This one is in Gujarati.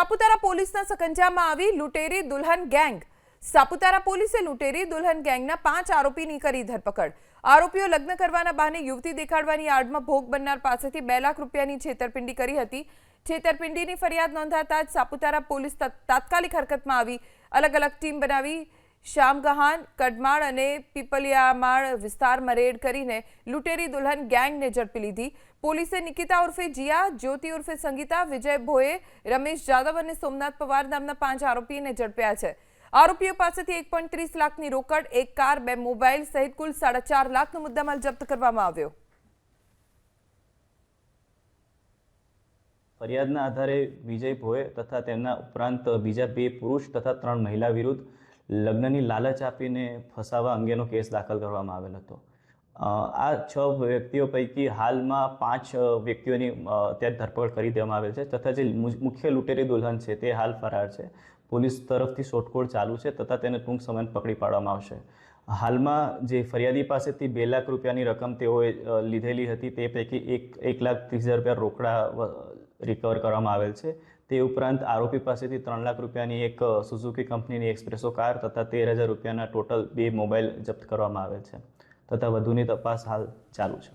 સાપુતારા પોલીસના સકંજામાં આવી લૂંટેરી દુલ્હન ગેંગ. સાપુતારા પોલીસે લૂંટેરી દુલ્હન ગેંગના પાંચ આરોપીની કરી ધરપકડ. આરોપીઓ લગ્ન કરવાના બહાને યુવતી દેખાડવાની આડમાં ભોગ બનનાર પાસેથી બે લાખ રૂપિયાની છેતરપિંડી કરી હતી. છેતરપિંડીની ફરિયાદ નોંધાતા જ સાપુતારા પોલીસ તત- તાત્કાલિક હરકતમાં આવી અલગ અલગ ટીમ બનાવી શામગહાન કડમાળ અને પીપલિયામાળ વિસ્તારમાં રેડ કરીને લૂંટેરી દુલ્હન ગેંગને ઝડપી લીધી. પોલીસે નિકિતા ઉર્ફે જીયા, જ્યોતિ ઉર્ફે સંગીતા, વિજય ભોએ, રમેશ જાદવ અને સોમનાથ પવાર નામના પાંચ આરોપીને ઝડપ્યા છે. આરોપીઓ પાસેથી એક લાખની રોકડ, એક કાર, બે મોબાઈલ સહિત કુલ સાડા લાખનો મુદ્દામાલ જપ્ત કરવામાં આવ્યો. ફરિયાદના આધારે વિજય ભોએ તથા તેમના ઉપરાંત બીજા બે પુરુષ તથા ત્રણ મહિલા વિરુદ્ધ લગ્નની લાલચ આપીને ફસાવા અંગેનો કેસ દાખલ કરવામાં આવેલ હતો. આ છ વ્યક્તિઓ પૈકી હાલમાં પાંચ વ્યક્તિઓની અત્યારે ધરપકડ કરી દેવામાં આવેલ છે તથા જે મુખ્ય લૂંટેરી દુલ્હન છે તે હાલ ફરાર છે. પોલીસ તરફથી શોધખોળ ચાલુ છે તથા તેને ટૂંક સમયમાં પકડી પાડવામાં આવશે. હાલમાં જે ફરિયાદી પાસેથી બે લાખ રૂપિયાની રકમ તેઓએ લીધેલી હતી તે પૈકી એક એક લાખ ત્રીસ હજાર રૂપિયા રોકડા રિકવર કરવામાં આવેલ છે. તે ઉપરાંત આરોપી પાસેથી ત્રણ લાખ રૂપિયાની એક સુઝુકી કંપનીની એક્સપ્રેસો કાર તથા તેર હજાર રૂપિયાના ટોટલ બે મોબાઈલ જપ્ત કરવામાં આવેલ છે. તથા વધુની તપાસ હાલ ચાલુ છે.